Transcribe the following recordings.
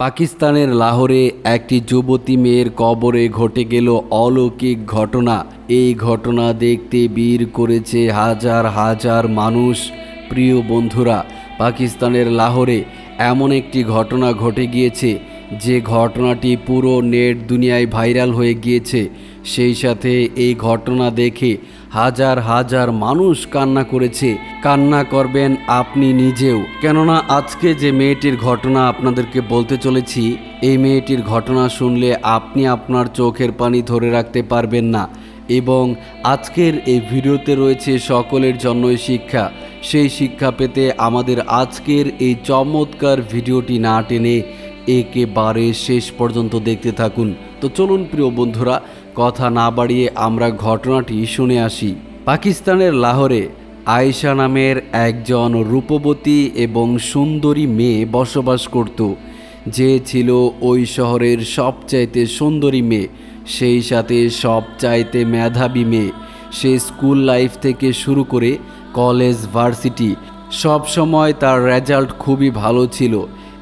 পাকিস্তানের লাহোরে একটি যুবতী মেয়ের কবরে ঘটে গেল অলৌকিক ঘটনা। এই ঘটনা দেখতে বীর করেছে হাজার হাজার মানুষ। প্রিয় বন্ধুরা, পাকিস্তানের লাহোরে এমন একটি ঘটনা ঘটে গিয়েছে, যে ঘটনাটি পুরো নেট দুনিয়ায় ভাইরাল হয়ে গিয়েছে। সেই সাথে এই ঘটনা দেখে হাজার হাজার মানুষ কান্না করেছে। কান্না করবেন আপনি নিজেও। কেননা আজকে যে মেয়েটির ঘটনা আপনাদেরকে বলতে চলেছি, এই মেয়েটির ঘটনা শুনলে আপনি আপনার চোখের পানি ধরে রাখতে পারবেন না। এবং আজকের এই ভিডিওতে রয়েছে সকলের জন্যই শিক্ষা। সেই শিক্ষা পেতে আমাদের আজকের এই চমৎকার ভিডিওটি না টেনে একেবারে শেষ পর্যন্ত দেখতে থাকুন। তো চলুন প্রিয় বন্ধুরা কথা না বাড়িয়ে আমরা ঘটনাটি শুনে আসি। পাকিস্তানের লাহোরে আয়েশা নামের একজন রূপবতী এবং সুন্দরী মেয়ে বসবাস করত। যে ছিল ওই শহরের সবচাইতে সুন্দরী মেয়ে, সেই সাথে সবচাইতে মেধাবী মেয়ে। সে স্কুল লাইফ থেকে শুরু করে কলেজ, ভার্সিটি, সব সময় তার রেজাল্ট খুবই ভালো ছিল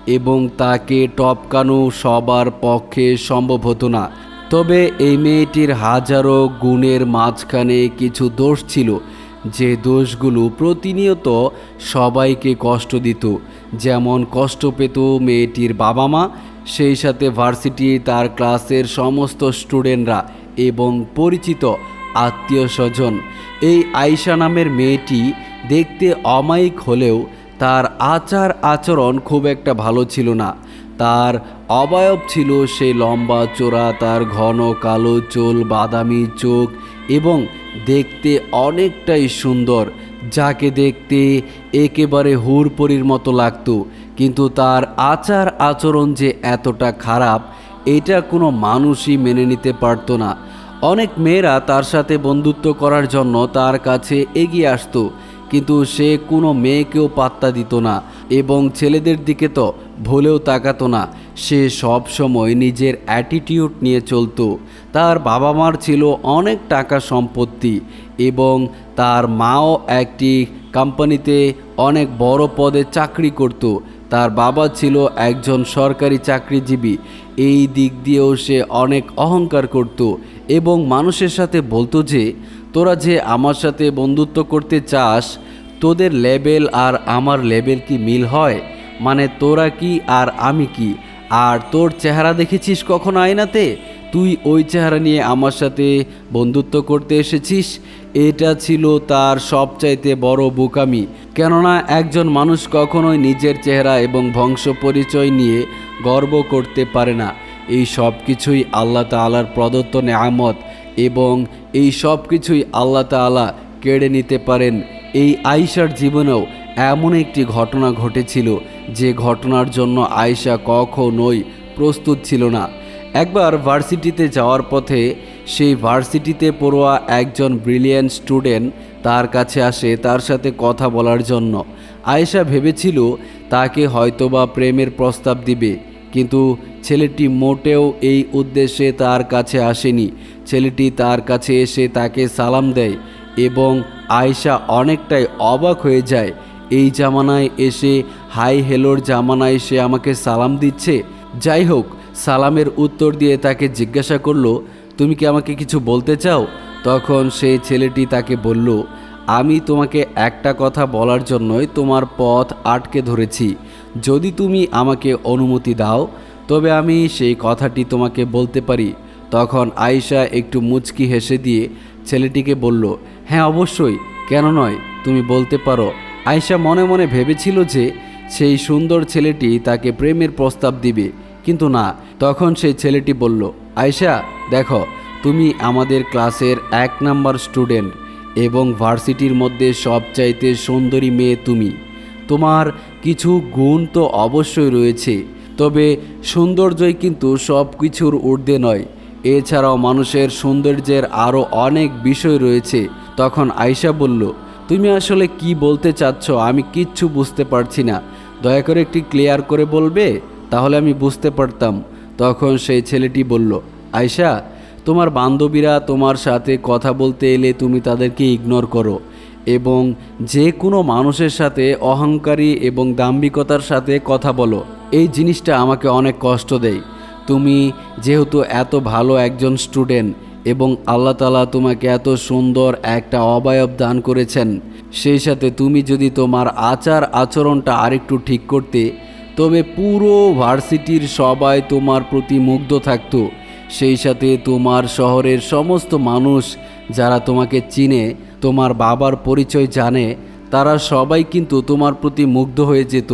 এবং তাকে টপকানো সবার পক্ষে সম্ভব হতো না। তবে এই মেয়েটির হাজারো গুণের মাঝখানে কিছু দোষ ছিল। যে দোষগুলো প্রতিনিয়ত সবাইকে কষ্ট দিত। যেমন কষ্ট পেত মেয়েটির বাবা মা সেই সাথে ভার্সিটি তার ক্লাসের সমস্ত স্টুডেন্টরা এবং পরিচিত আত্মীয় স্বজন। এই আয়শা নামের মেয়েটি দেখতে অমায়িক হলেও তার আচার আচরণ খুব একটা ভালো ছিল না। তার অবয়ব ছিল সে লম্বা চোরা, তার ঘন কালো চোল, বাদামি চোখ এবং দেখতে অনেকটাই সুন্দর, যাকে দেখতে একেবারে হুরপরির মতো লাগতো। কিন্তু তার আচার আচরণ যে এতটা খারাপ, এটা কোনো মানুষই মেনে নিতে পারতো না। অনেক মেয়েরা তার সাথে বন্ধুত্ব করার জন্য তার কাছে এগিয়ে আসতো। কিন্তু সে কোনো মেয়েকেও পাত্তা দিত না এবং ছেলেদের দিকে তো ভুলেও তাকাতো না। সে সব সময় নিজের অ্যাটিটিউড নিয়ে চলতো। তার বাবা মার ছিল অনেক টাকা সম্পত্তি এবং তার মাও একটি কোম্পানিতে অনেক বড় পদে চাকরি করত। তার বাবা ছিল একজন সরকারি চাকরিজীবী। এই দিক দিয়েও সে অনেক অহংকার করত এবং মানুষের সাথে বলতো যে তোরা যে আমার সাথে বন্ধুত্ব করতে চাস, তোদের লেবেল আর আমার লেবেল কি মিল হয়? মানে তোরা কি আর আমি কি? আর তোর চেহারা দেখেছিস কখনো আয়নাতে? তুই ওই চেহারা নিয়ে আমার সাথে বন্ধুত্ব করতে এসেছিস? এটা ছিল তার সবচাইতে বড় বোকামি। কেননা একজন মানুষ কখনোই নিজের চেহারা এবং বংশ পরিচয় নিয়ে গর্ব করতে পারে না। এই সব কিছুই আল্লাহ তালার প্রদত্ত নেয়ামত এবং এই সব কিছুই আল্লাহ তালা কেড়ে নিতে পারেন। এই আয়সার জীবনেও এমন একটি ঘটনা ঘটেছিল, যে ঘটনার জন্য আয়সা কখনোই প্রস্তুত ছিল না। একবার ভার্সিটিতে যাওয়ার পথে সেই ভার্সিটিতে পড়ুয়া একজন ব্রিলিয়ান্ট স্টুডেন্ট তার কাছে আসে তার সাথে কথা বলার জন্য। আয়েশা ভেবেছিল তাকে হয়তোবা প্রেমের প্রস্তাব দিবে, কিন্তু ছেলেটি মোটেও এই উদ্দেশ্যে তার কাছে আসেনি। ছেলেটি তার কাছে এসে তাকে সালাম দেয় এবং আয়েশা অনেকটাই অবাক হয়ে যায়। এই জামানায় এসে, হাই, হেলোর জামানায় সে আমাকে সালাম দিচ্ছে? যাই হোক, সালামের উত্তর দিয়ে তাকে জিজ্ঞাসা করল, তুমি কি আমাকে কিছু বলতে চাও? তখন সেই ছেলেটি তাকে বলল, আমি তোমাকে একটা কথা বলার জন্যই তোমার পথ আটকে ধরেছি। যদি তুমি আমাকে অনুমতি দাও, তবে আমি সেই কথাটি তোমাকে বলতে পারি। তখন আয়েশা একটু মুচকি হেসে দিয়ে ছেলেটিকে বলল হ্যাঁ অবশ্যই। কেন নয়? তুমি বলতে পারো। আয়েশা মনে মনে ভেবেছিল যে সেই সুন্দর ছেলেটি তাকে প্রেমের প্রস্তাব দিবে, কিন্তু না। তখন সেই ছেলেটি বলল, আয়েশা, দেখো, তুমি আমাদের ক্লাসের এক নাম্বার স্টুডেন্ট এবং ভার্সিটির মধ্যে সবচাইতে সুন্দরী মেয়ে তুমি। তোমার কিছু গুণ তো অবশ্যই রয়েছে, তবে সৌন্দর্যই কিন্তু সব কিছুর ঊর্ধ্বে নয়। এছাড়াও মানুষের সৌন্দর্যের আরও অনেক বিষয় রয়েছে। তখন আয়শা বলল, তুমি আসলে কি বলতে চাচ্ছ আমি কিচ্ছু বুঝতে পারছি না। দয়া করে একটি ক্লিয়ার করে বলবে? তাহলে আমি বুঝতে পারতাম। তখন সেই ছেলেটি বলল, আয়শা, তোমার বান্ধবীরা তোমার সাথে কথা বলতে এলে তুমি তাদেরকে ইগনোর করো এবং যে কোনো মানুষের সাথে অহংকারী এবং দাম্ভিকতার সাথে কথা বলো। এই জিনিসটা আমাকে অনেক কষ্ট দেয়। তুমি যেহেতু এত ভালো একজন স্টুডেন্ট এবং আল্লাহ তালা তোমাকে এত সুন্দর একটা অবয়ব দান করেছেন, সেই সাথে তুমি যদি তোমার আচার আচরণটা আরেকটু ঠিক করতে, তবে পুরো ভার্সিটির সবাই তোমার প্রতি মুগ্ধ থাকতো। সেই সাথে তোমার শহরের সমস্ত মানুষ যারা তোমাকে চিনে, তোমার বাবার পরিচয় জানে, তারা সবাই কিন্তু তোমার প্রতি মুগ্ধ হয়ে যেত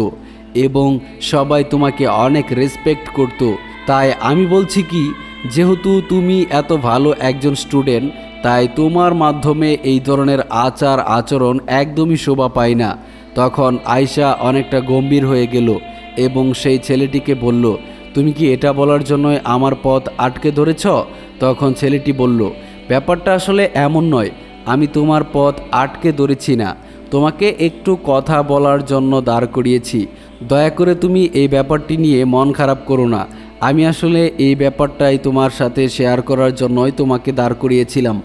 এবং সবাই তোমাকে অনেক রেসপেক্ট করত। তাই আমি বলছি কি, যেহেতু তুমি এত ভালো একজন স্টুডেন্ট তাই তোমার মাধ্যমে এই ধরনের আচার আচরণ একদমই শোভা পায় না। তখন আয়শা অনেকটা গম্ভীর হয়ে গেল এবং সেই ছেলেটিকে বলল, তুমি কি এটা বলার জন্যই আমার পথ আটকে ধরেছ? তখন ছেলেটি বলল, ব্যাপারটা আসলে এমন নয়, আমি তোমার পথ আটকে ধরেছি না। তোমাকে একটু কথা বলার জন্য দাঁড় করিয়েছি। দয়া করে তুমি এই ব্যাপারটি নিয়ে মন খারাপ করো না। আমি আসলে এই ব্যাপারটাই তোমার সাথে শেয়ার করার জন্যই তোমাকে দাঁড় করিয়েছিলাম।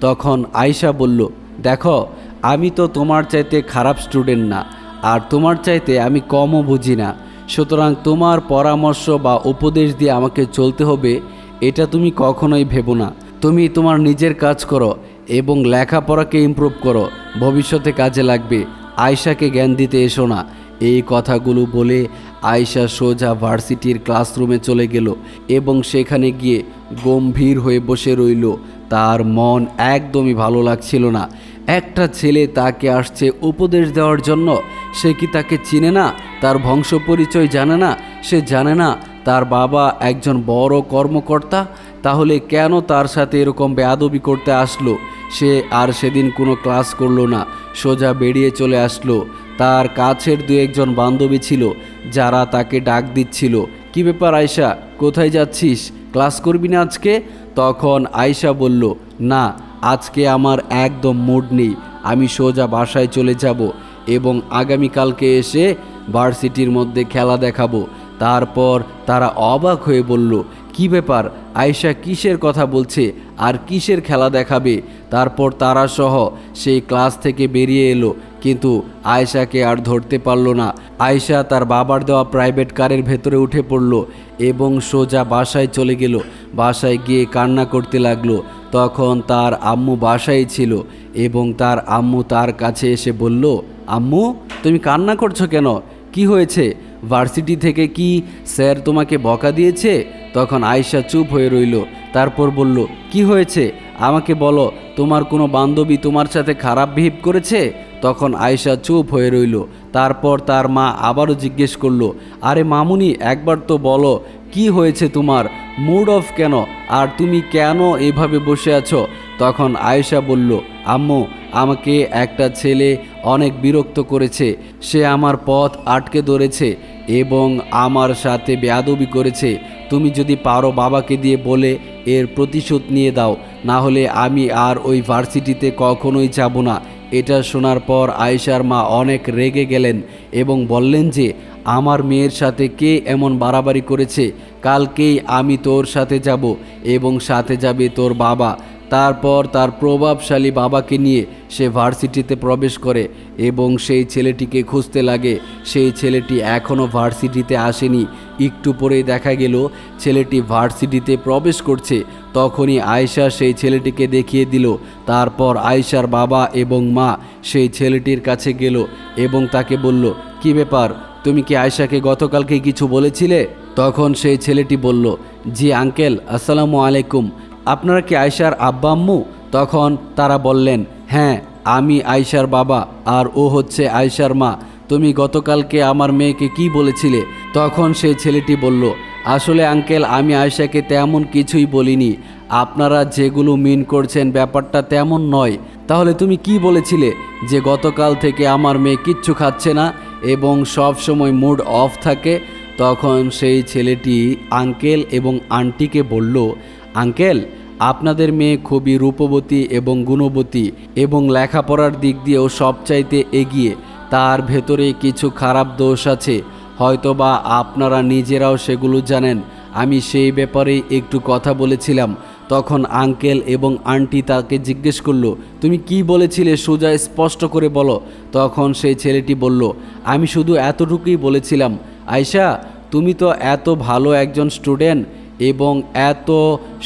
তখন আয়শা বলল, দেখো, আমি তো তোমার চাইতে খারাপ স্টুডেন্ট না, আর তোমার চাইতে আমি কমও বুঝি না। সুতরাং তোমার পরামর্শ বা উপদেশ দিয়ে আমাকে চলতে হবে, এটা তুমি কখনোই ভেবো না। তুমি তোমার নিজের কাজ করো এবং লেখাপড়াকে ইমপ্রুভ করো, ভবিষ্যতে কাজে লাগবে। আয়শাকে জ্ঞান দিতে এসো না। এই কথাগুলো বলে আয়শা সোজা ভার্সিটির ক্লাসরুমে চলে গেল এবং সেখানে গিয়ে গম্ভীর হয়ে বসে রইল। তার মন একদমই ভালো লাগছিল না। একটা ছেলে তাকে আসছে উপদেশ দেওয়ার জন্য। সে কি তাকে চিনে না? তার বংশ পরিচয় জানে না? সে জানে না তার বাবা একজন বড় কর্মকর্তা? তাহলে কেন তার সাথে এরকম বেয়াদবি করতে আসলো? সে আর সেদিন কোনো ক্লাস করল না। সোজা বেরিয়ে চলে আসলো। তার কাছের দু একজন বান্ধবী ছিল, যারা তাকে ডাক দিচ্ছিল। কি ব্যাপার আয়শা? কোথায় যাচ্ছিস? ক্লাস করবি না আজকে? তখন আয়শা বলল, না, আজকে আমার একদম মুড নেই। আমি সোজা বাসায় চলে যাব এবং আগামীকালকে এসে ভার্সিটির মধ্যে খেলা দেখাবো। তারপর তারা অবাক হয়ে বলল, কি ব্যাপার? আয়শা কিসের কথা বলছে? আর কিসের খেলা দেখাবে? তারপর তারা সহ সেই ক্লাস থেকে বেরিয়ে এলো। কিন্তু আয়েশাকে আর ধরতে পারল না। আয়েশা তার বাবার দেওয়া প্রাইভেট কারের ভেতরে উঠে পড়ল এবং সোজা বাসায় চলে গেল। বাসায় গিয়ে কান্না করতে লাগল। তখন তার আম্মু বাসায় ছিল এবং তার আম্মু তার কাছে এসে বলল, আম্মু, তুমি কান্না করছ কেন? কি হয়েছে? ভার্সিটি থেকে কি স্যার তোমাকে বকা দিয়েছে? তখন আয়শা চুপ হয়ে রইল। তারপর বলল, কি হয়েছে? আমাকে বলো, তোমার কোনো বান্ধবী তোমার সাথে খারাপ বিহেভ করেছে? তখন আয়শা চুপ হয়ে রইল। তারপর তার মা আবারও জিজ্ঞেস করল, আরে মামুনি, একবার তো বলো, কি হয়েছে তোমার? মুড অফ কেন? আর তুমি কেন এভাবে বসে আছো? তখন আয়েশা বলল, আম্মু, আমাকে একটা ছেলে অনেক বিরক্ত করেছে। সে আমার পথ আটকে ধরেছে। এবং আমার সাথে বেয়াদবি করেছে। তুমি যদি পারো বাবাকে দিয়ে বলে এর প্রতিশোধ নিয়ে দাও, না হলে আমি আর ওই ভার্সিটিতে কখনোই যাব না। এটা শোনার পর আয়েশার মা অনেক রেগে গেলেন এবং বললেন যে, আমার মেয়ের সাথে কে এমন বাড়াবাড়ি করেছে? কালকেই আমি তোর সাথে যাব এবং সাথে যাবে তোর বাবা। তারপর তার প্রভাবশালী বাবাকে নিয়ে সে ভার্সিটিতে প্রবেশ করে এবং সেই ছেলেটিকে খুঁজতে লাগে। সেই ছেলেটি এখনও ভার্সিটিতে আসেনি। একটু পরেই দেখা গেল, ছেলেটি ভার্সিটিতে প্রবেশ করছে। তখনই আয়শা সেই ছেলেটিকে দেখিয়ে দিল। তারপর আয়শার বাবা এবং মা সেই ছেলেটির কাছে গেল এবং তাকে বলল, কি ব্যাপার? তুমি কি আয়শাকে গতকালকে কিছু বলেছিলে? তখন সেই ছেলেটি বলল, জি আঙ্কেল, আসসালামু আলাইকুম। আপনারা কি আয়শার আব্বা আম্মু? তখন তারা বললেন হ্যাঁ আমি আয়শার বাবা আর ও হচ্ছে আয়শার মা। তুমি গতকালকে আমার মেয়েকে কি বলেছিলে? তখন সে ছেলেটি বলল, আসলে আঙ্কেল, আমি আয়শাকে তেমন কিছুই বলিনি। আপনারা যেগুলো মিন করছেন ব্যাপারটা তেমন নয়। তাহলে তুমি কি বলেছিলে যে গতকাল থেকে আমার মেয়ে কিচ্ছু খাচ্ছে না এবং সব সময় মুড অফ থাকে? তখন সেই ছেলেটি আঙ্কেল এবং আন্টিকে বলল আঙ্কেল, আপনাদের মেয়ে খুবই রূপবতী এবং গুণবতী এবং লেখাপড়ার দিক দিয়েও সবচাইতে এগিয়ে। তার ভেতরে কিছু খারাপ দোষ আছে। হয়তোবা আপনারা নিজেরাও সেগুলো জানেন। আমি সেই ব্যাপারে একটু কথা বলেছিলাম। তখন আঙ্কেল এবং আন্টি তাকে জিজ্ঞেস করল, তুমি কি বলেছিলে সোজা স্পষ্ট করে বলো? তখন সেই ছেলেটি বলল, আমি শুধু এতটুকুই বলেছিলাম। আয়শা, তুমি তো এত ভালো একজন স্টুডেন্ট। এবং এত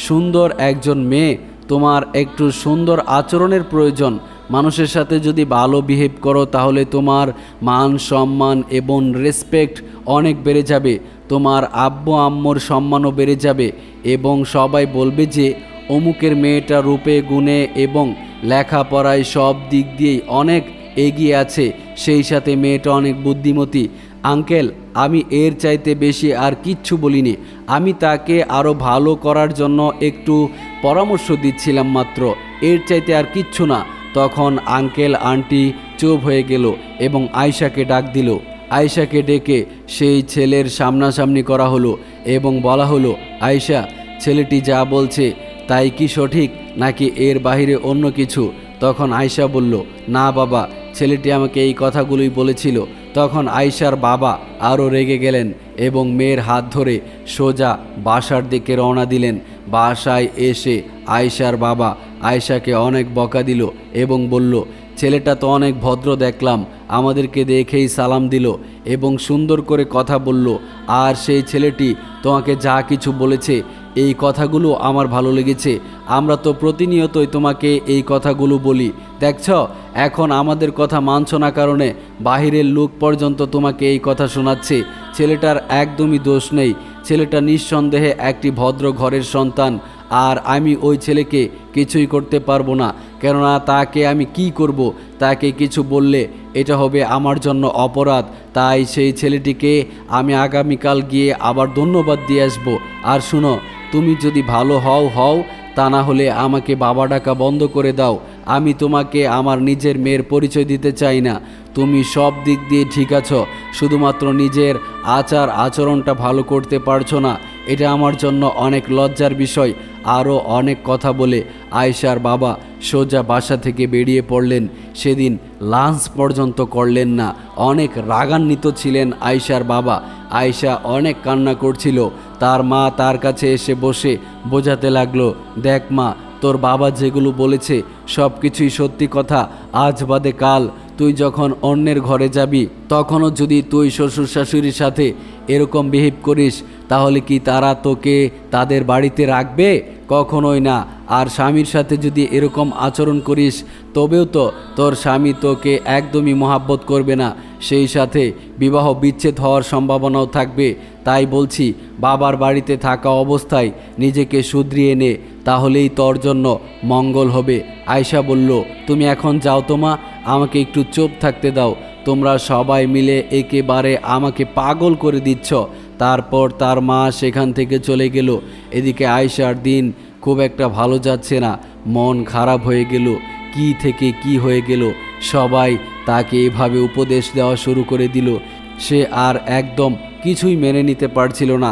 সুন্দর একজন মেয়ে, তোমার একটু সুন্দর আচরণের প্রয়োজন। মানুষের সাথে যদি ভালো বিহেভ করো, তাহলে তোমার মান সম্মান এবং রেসপেক্ট অনেক বেড়ে যাবে। তোমার আব্বু আম্মুর সম্মানও বেড়ে যাবে এবং সবাই বলবে যে, অমুকের মেয়েটা রূপে, গুণে এবং লেখাপড়ায় সব দিক দিয়েই অনেক এগিয়ে আছে। সেই সাথে মেয়েটা অনেক বুদ্ধিমতী। আঙ্কেল আমি এর চাইতে বেশি আর কিচ্ছু বলিনি। আমি তাকে আরও ভালো করার জন্য একটু পরামর্শ দিচ্ছিলাম মাত্র। এর চাইতে আর কিচ্ছু না। তখন আঙ্কেল, আন্টি চুপ হয়ে গেল এবং আয়শাকে ডাক দিল। আয়শাকে ডেকে সেই ছেলের সামনাসামনি করা হলো এবং বলা হলো, আয়শা, ছেলেটি যা বলছে তাই কি সঠিক নাকি এর বাইরে অন্য কিছু? তখন আয়শা বলল, না বাবা, ছেলেটি আমাকে এই কথাগুলোই বলেছিল। তখন আয়সার বাবা আরও রেগে গেলেন এবং মেয়ের হাত ধরে সোজা বাসার দিকে রওনা দিলেন। বাসায় এসে আয়সার বাবা আয়সাকে অনেক বকা দিল এবং বলল, ছেলেটা তো অনেক ভদ্র দেখলাম আমাদেরকে দেখেই সালাম দিল এবং সুন্দর করে কথা বলল, আর সেই ছেলেটি তোমাকে যা কিছু বলেছে, এই কথাগুলো আমার ভালো লেগেছে। আমরা তো প্রতিনিয়তই তোমাকে এই কথাগুলো বলি। দেখছ, এখন আমাদের কথা মানছ না কারণে বাহিরের লোক পর্যন্ত তোমাকে এই কথা শোনাচ্ছে। ছেলেটার একদমই দোষ নেই। ছেলেটা নিঃসন্দেহে একটি ভদ্র ঘরের সন্তান। আর আমি ওই ছেলেকে কিছুই করতে পারব না। কেননা তাকে আমি কি করব? তাকে কিছু বললে এটা হবে আমার জন্য অপরাধ। তাই সেই ছেলেটিকে আমি আগামীকাল গিয়ে আবার ধন্যবাদ দিয়ে আসব। আর শুনো, তুমি যদি ভালো হও হও, তা না হলে আমাকে বাবা ডাকা বন্ধ করে দাও। আমি তোমাকে আমার নিজের মেয়ের পরিচয় দিতে চাই না। তুমি সব দিক দিয়ে ঠিক আছো। শুধুমাত্র নিজের আচার আচরণটা ভালো করতে পারছ না। এটা আমার জন্য অনেক লজ্জার বিষয়। আরও অনেক কথা বলে আয়শার বাবা সোজা বাসা থেকে বেরিয়ে পড়লেন। সেদিন লাঞ্চ পর্যন্ত করলেন না। অনেক রাগান্বিত ছিলেন আয়শার বাবা। আয়শা অনেক কান্না করছিল। তার মা তার কাছে এসে বসে বোঝাতে লাগল, দেখ মা, তোর বাবা যেগুলো বলেছে সব কিছুই সত্যি কথা। আজ বাদে কাল তুই যখন অন্যের ঘরে যাবি, তখনও যদি তুই শ্বশুর শাশুড়ির সাথে এরকম বিহেভ করিস, তাহলে কি তারা তোকে তাদের বাড়িতে রাখবে? কখনোই না। আর স্বামীর সাথে যদি এরকম আচরণ করিস, তবেও তো তোর স্বামী তোকে একদমই মহাব্বত করবে না। সেই সাথে বিবাহ বিচ্ছেদ হওয়ার সম্ভাবনাও থাকবে। তাই বলছি, বাবার বাড়িতে থাকা অবস্থায় নিজেকে শুধরিয়ে নে। তাহলেই তোর জন্য মঙ্গল হবে। আয়শা বলল, তুমি এখন যাও তো মা, আমাকে একটু চুপ থাকতে দাও। তোমরা সবাই মিলে একেবারে আমাকে পাগল করে দিচ্ছ। তারপর তার মা সেখান থেকে চলে গেল। এদিকে আয়শার দিন খুব একটা ভালো যাচ্ছে না, মন খারাপ হয়ে গেল। কি থেকে কি হয়ে গেল? সবাই তাকে এভাবে উপদেশ দেওয়া শুরু করে দিল। সে আর একদম কিছুই মেনে নিতে পারছিল না।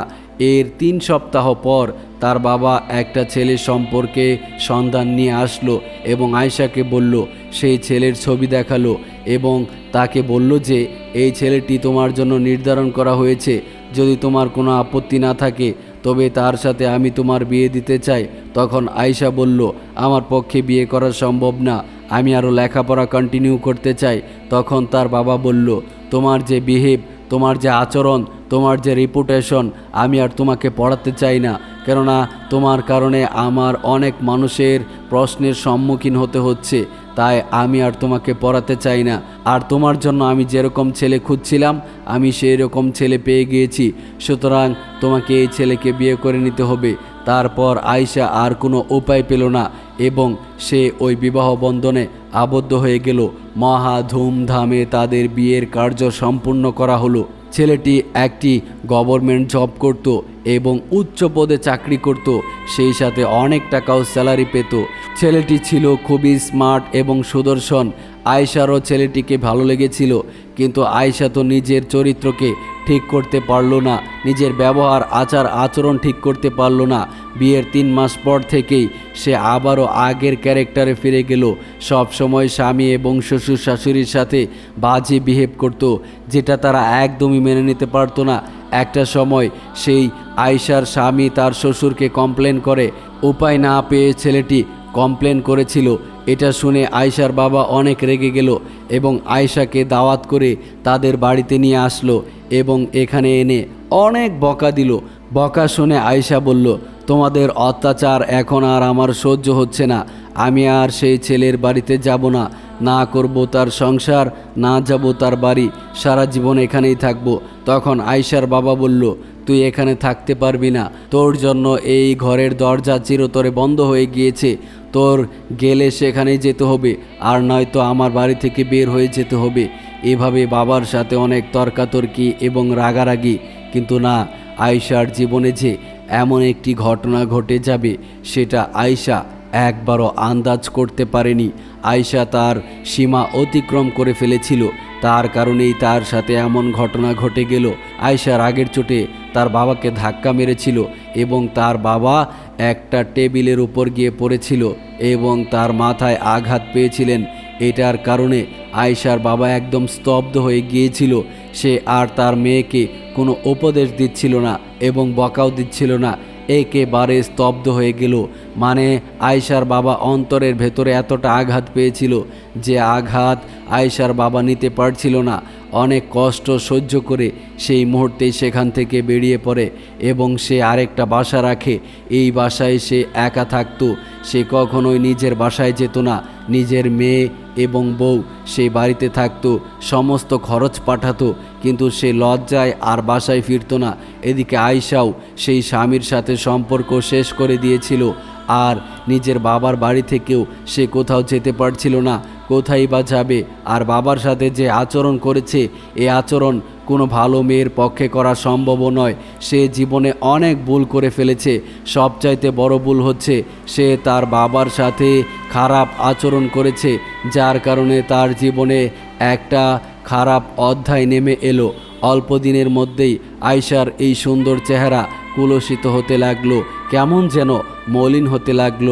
এর তিন সপ্তাহ পর তার বাবা একটা ছেলে সম্পর্কে সন্ধান নিয়ে আসলো এবং আয়শাকে বলল, সেই ছেলের ছবি দেখাল এবং তাকে বলল যে, এই ছেলেটি তোমার জন্য নির্ধারণ করা হয়েছে। যদি তোমার কোনো আপত্তি না থাকে, তবে তার সাথে আমি তোমার বিয়ে দিতে চাই। তখন আয়শা বলল, আমার পক্ষে বিয়ে করা সম্ভব না। আমি আরও লেখাপড়া কন্টিনিউ করতে চাই। তখন তার বাবা বলল, তোমার যে বিহেভ তোমার যে আচরণ, তোমার যে রিপুটেশন আমি আর তোমাকে পড়াতে চাই না। কেননা তোমার কারণে আমার অনেক মানুষের প্রশ্নের সম্মুখীন হতে হচ্ছে। তাই আমি আর তোমাকে পড়াতে চাই না। আর তোমার জন্য আমি যেরকম ছেলে খুঁজছিলাম, আমি সেই রকম ছেলে পেয়ে গিয়েছি। সুতরাং তোমাকে এই ছেলেকে বিয়ে করে নিতে হবে। তারপর আয়শা আর কোনো উপায় পেল না এবং সে ওই বিবাহ বন্ধনে আবদ্ধ হয়ে গেল। মহা ধুমধামে তাদের বিয়ের কার্য সম্পূর্ণ করা হলো। ছেলেটি একটি গভর্নমেন্ট জব করত। এবং উচ্চ পদে চাকরি করত। সেই সাথে অনেক টাকাও স্যালারি পেত। ছেলেটি ছিল খুবই স্মার্ট এবং সুদর্শন। আয়সারও ছেলেটিকে ভালো লেগেছিল, কিন্তু আয়সা তো নিজের চরিত্রকে ঠিক করতে পারল না, নিজের ব্যবহার, আচার, আচরণ ঠিক করতে পারল না। বিয়ের তিন মাস পর থেকেই সে আবারও আগের ক্যারেক্টারে ফিরে গেল। সব সময় স্বামী এবং শ্বশুর শাশুড়ির সাথে বাজে বিহেভ করত, যেটা তারা একদমই মেনে নিতে পারতো না। একটা সময় সেই আয়সার স্বামী তার শ্বশুরকে কমপ্লেন করে, উপায় না পেয়ে ছেলেটি কমপ্লেন করেছিল। এটা শুনে আয়শার বাবা অনেক রেগে গেল এবং আয়শাকে দাওয়াত করে তাদের বাড়িতে নিয়ে আসলো এবং এখানে এনে অনেক বকা দিল। বকা শুনে আয়শা বলল, তোমাদের অত্যাচার এখন আর আমার সহ্য হচ্ছে না। আমি আর সেই ছেলের বাড়িতে যাব না। না করব তার সংসার, না যাব তার বাড়ি। সারা জীবন এখানেই থাকব। তখন আয়শার বাবা বলল তুই এখানে থাকতে পারবি না। তোর জন্য এই ঘরের দরজা চিরতরে বন্ধ হয়ে গিয়েছে। তোর গেলে সেখানেই যেতে হবে, আর নয়তো আমার বাড়ি থেকে বের হয়ে যেতে হবে। এভাবে বাবার সাথে অনেক তর্কাতর্কি এবং রাগারাগি। কিন্তু না, আয়শার জীবনে যে এমন একটি ঘটনা ঘটে যাবে, সেটা আয়শা একবারও আন্দাজ করতে পারেনি। আয়শা তার সীমা অতিক্রম করে ফেলেছিল। তার কারণেই তার সাথে এমন ঘটনা ঘটে গেল। আয়শার আগের চোটে তার বাবাকে ধাক্কা মেরেছিল এবং তার বাবা একটা টেবিলের উপর গিয়ে পড়েছিল এবং তার মাথায় আঘাত পেয়েছিলেন। এটার কারণে আয়শার বাবা একদম স্তব্ধ হয়ে গিয়েছিল। সে আর তার মেয়েকে কোনো উপদেশ দিচ্ছিল না এবং বকাও দিচ্ছিল না। একেবারে স্তব্ধ হয়ে গেল। মানে আয়শার বাবা অন্তরের ভেতরে এতটা আঘাত পেয়েছিল যে আঘাত আয়শার বাবা নিতে পারছিল না। অনেক কষ্ট সহ্য করে সেই মুহূর্তেই সেখান থেকে বেরিয়ে পড়ে এবং সে আরেকটা বাসা রাখে। এই বাসায় সে একা থাকতো। সে কখনোই নিজের বাসায় যেত না। নিজের মেয়ে এবং বউ সেই বাড়িতে থাকতো। সমস্ত খরচ পাঠাতো। কিন্তু সে লজ্জায় আর বাসায় ফিরতো না। এদিকে আয়সাও সেই স্বামীর সাথে সম্পর্ক শেষ করে দিয়েছিল। আর নিজের বাবার বাড়ি থেকেও সে কোথাও যেতে পারছিল না, কোথায় বা যাবে আর বাবার সাথে যে আচরণ করেছে, এ আচরণ কোনো ভালো মেয়ের পক্ষে করা সম্ভবও নয়। সে জীবনে অনেক ভুল করে ফেলেছে। সবচাইতে বড় ভুল হচ্ছে সে তার বাবার সাথে খারাপ আচরণ করেছে, যার কারণে তার জীবনে একটা খারাপ অধ্যায় নেমে এলো। অল্প দিনের মধ্যেই আয়শার এই সুন্দর চেহারা কুলসিত হতে লাগল, কেমন যেন মলিন হতে লাগল।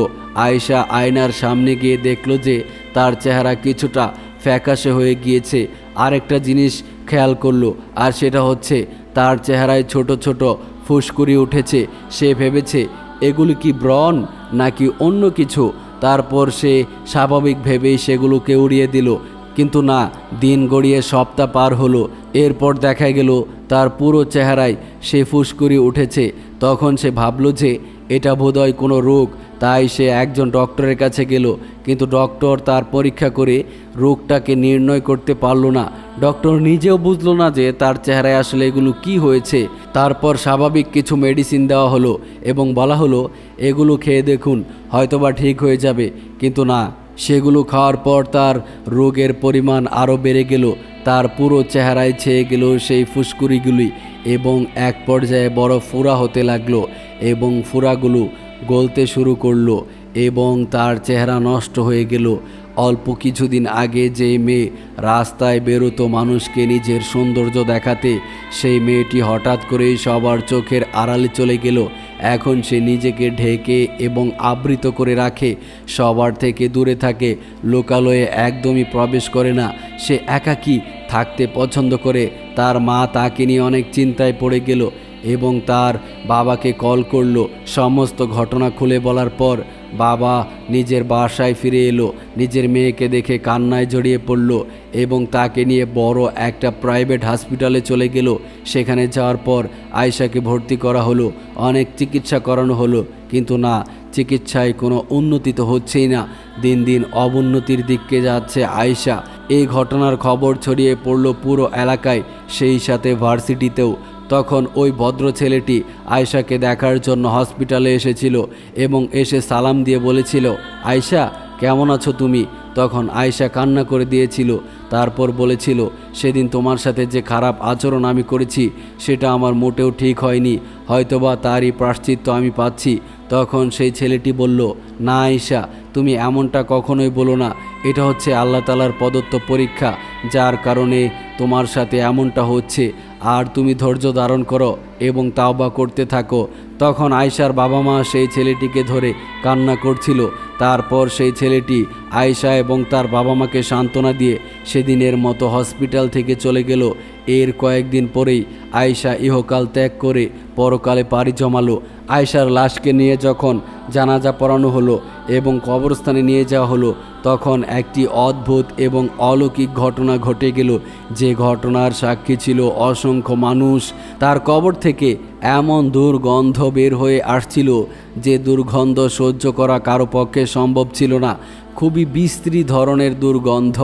আয়শা আয়নার সামনে গিয়ে দেখল যে তার চেহারা কিছুটা ফ্যাকাশে হয়ে গিয়েছে। আরেকটা জিনিস খেয়াল করল, আর সেটা হচ্ছে তার চেহারায় ছোট ছোট ফুসকুড়ি উঠেছে। সে ভেবেছে, এগুলি কি ব্রণ নাকি অন্য কিছু? তারপর সে স্বাভাবিক ভেবেই সেগুলোকে উড়িয়ে দিল। কিন্তু না, দিন গড়িয়ে সপ্তাহ পার হলো, এরপর দেখা গেল তার পুরো চেহারায় সে ফুসকুড়ি উঠেছে। তখন সে ভাবল যে, এটা বোধহয় কোনো রোগ, তাই সে একজন ডক্টরের কাছে গেল। কিন্তু ডক্টর তার পরীক্ষা করে রোগটাকে নির্ণয় করতে পারল না। ডক্টর নিজেও বুঝলো না যে তার চেহারায় আসলে এগুলো কি হয়েছে। তারপর স্বাভাবিক কিছু মেডিসিন দেওয়া হলো এবং বলা হলো, এগুলো খেয়ে দেখুন, হয়তোবা ঠিক হয়ে যাবে। কিন্তু না সেগুলো খাওয়ার পর তার রোগের পরিমাণ আরও বেড়ে গেল। তার পুরো চেহারায় ছেয়ে গেল সেই ফুসকুড়িগুলি এবং এক পর্যায়ে বড় ফুরা হতে লাগল এবং ফুরাগুলো গলতে শুরু করল এবং তার চেহারা নষ্ট হয়ে গেল। অল্প কিছুদিন আগে যে মেয়ে রাস্তায় বেরোতো মানুষকে নিজের সৌন্দর্য দেখাতে, সেই মেয়েটি হঠাৎ করেই সবার চোখের আড়ালে চলে গেল এখন সে নিজেকে ঢেকে এবং আবৃত করে রাখে, সবার থেকে দূরে থাকে, লোকালয়ে একদমই প্রবেশ করে না, সে একাকী থাকতে পছন্দ করে, তার মা তাকে নিয়ে অনেক চিন্তায় পড়ে গেল এবং তার বাবাকে কল করল। সমস্ত ঘটনা খুলে বলার পর বাবা নিজের বাসায় ফিরে এলো। নিজের মেয়েকে দেখে কান্নায় জড়িয়ে পড়ল এবং তাকে নিয়ে বড় একটা প্রাইভেট হসপিটালে চলে গেল। সেখানে যাওয়ার পর আয়শাকে ভর্তি করা হলো, অনেক চিকিৎসা করানো হলো। কিন্তু না, চিকিৎসায় কোনো উন্নতি তো হচ্ছেই না। দিন দিন অবনতির দিকে যাচ্ছে আয়শা। এই ঘটনার খবর ছড়িয়ে পড়ল পুরো এলাকায়, সেই সাথে ভার্সিটিতেও। তখন ওই ভদ্র ছেলেটি আয়শাকে দেখার জন্য হসপিটালে এসেছিল এবং এসে সালাম দিয়ে বলেছিল, আয়শা, কেমন আছো তুমি? তখন আয়শা কান্না করে দিয়েছিল। তারপর বলেছিল, সেদিন তোমার সাথে যে খারাপ আচরণ আমি করেছি, সেটা আমার মোটেও ঠিক হয়নি। হয়তোবা তারই প্রাশ্চিত্য আমি পাচ্ছি। তখন সেই ছেলেটি বলল, না আয়শা, তুমি এমনটা কখনোই বলো না। এটা হচ্ছে আল্লাহ তালার প্রদত্ত পরীক্ষা, যার কারণে তোমার সাথে এমনটা হচ্ছে। আর তুমি ধৈর্য ধারণ করো এবং তাওবা করতে থাকো। তখন আয়সার বাবা মা সেই ছেলেটিকে ধরে কান্না করছিল। তারপর সেই ছেলেটি আয়সা এবং তার বাবা মাকে সান্ত্বনা দিয়ে সেদিনের মতো হসপিটাল থেকে চলে গেল। এর কয়েকদিন পরেই আয়সা ইহকাল ত্যাগ করে পরকালে পাড়ি জমালো। আয়সার লাশকে নিয়ে যখন জানাজা পড়ানো হলো এবং কবরস্থানে নিয়ে যাওয়া হলো, তখন একটি অদ্ভুত এবং অলৌকিক ঘটনা ঘটে গেল। যে ঘটনার সাক্ষী ছিল অসংখ্য মানুষ। তার কবর থেকে এমন দুর্গন্ধ বের হয়ে আসছিল যে দুর্গন্ধ সহ্য করা কারও পক্ষে সম্ভব ছিল না, খুবই বিস্ত্রী ধরনের দুর্গন্ধ।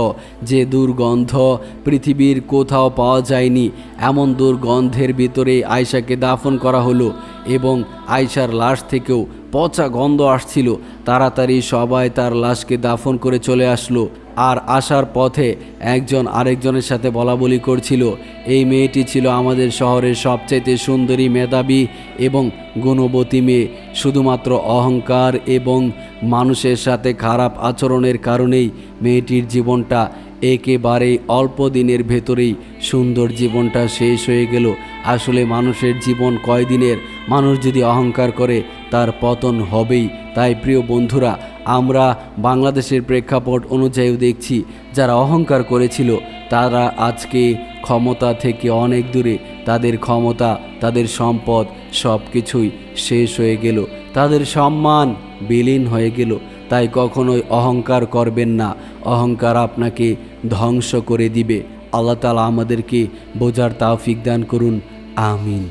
যে দুর্গন্ধ পৃথিবীর কোথাও পাওয়া যায়নি, এমন দুর্গন্ধের ভিতরে আয়সাকে দাফন করা হলো এবং আয়সার লাশ থেকেও পচা গন্ধ আসছিল। তাড়াতাড়ি সবাই তার লাশকে দাফন করে চলে আসলো। আর আসার পথে একজন আরেকজনের সাথে বলা বলি করছিল, এই মেয়েটি ছিল আমাদের শহরের সবচাইতে সুন্দরী মেধাবী এবং গুণবতী মেয়ে। শুধুমাত্র অহংকার এবং মানুষের সাথে খারাপ আচরণের কারণেই মেয়েটির জীবনটা একেবারে অল্প দিনের ভেতরেই সুন্দর জীবনটা শেষ হয়ে গেল। আসলে মানুষের জীবন কয়দিনের? মানুষ যদি অহংকার করে, তার পতন হবেই। তাই প্রিয় বন্ধুরা, আমরা বাংলাদেশের প্রেক্ষাপট অনুযায়ীও দেখছি, যারা অহংকার করেছিল, তারা আজকে ক্ষমতা থেকে অনেক দূরে। তাদের ক্ষমতা, তাদের সম্পদ সব কিছুই শেষ হয়ে গেল। তাদের সম্মান বিলীন হয়ে গেল। তাই কখনোই অহংকার করবেন না। অহংকার আপনাকে ধ্বংস করে দিবে। আল্লাহ তালা আমাদেরকে বোঝার তাওফিক দান করুন। আমিন।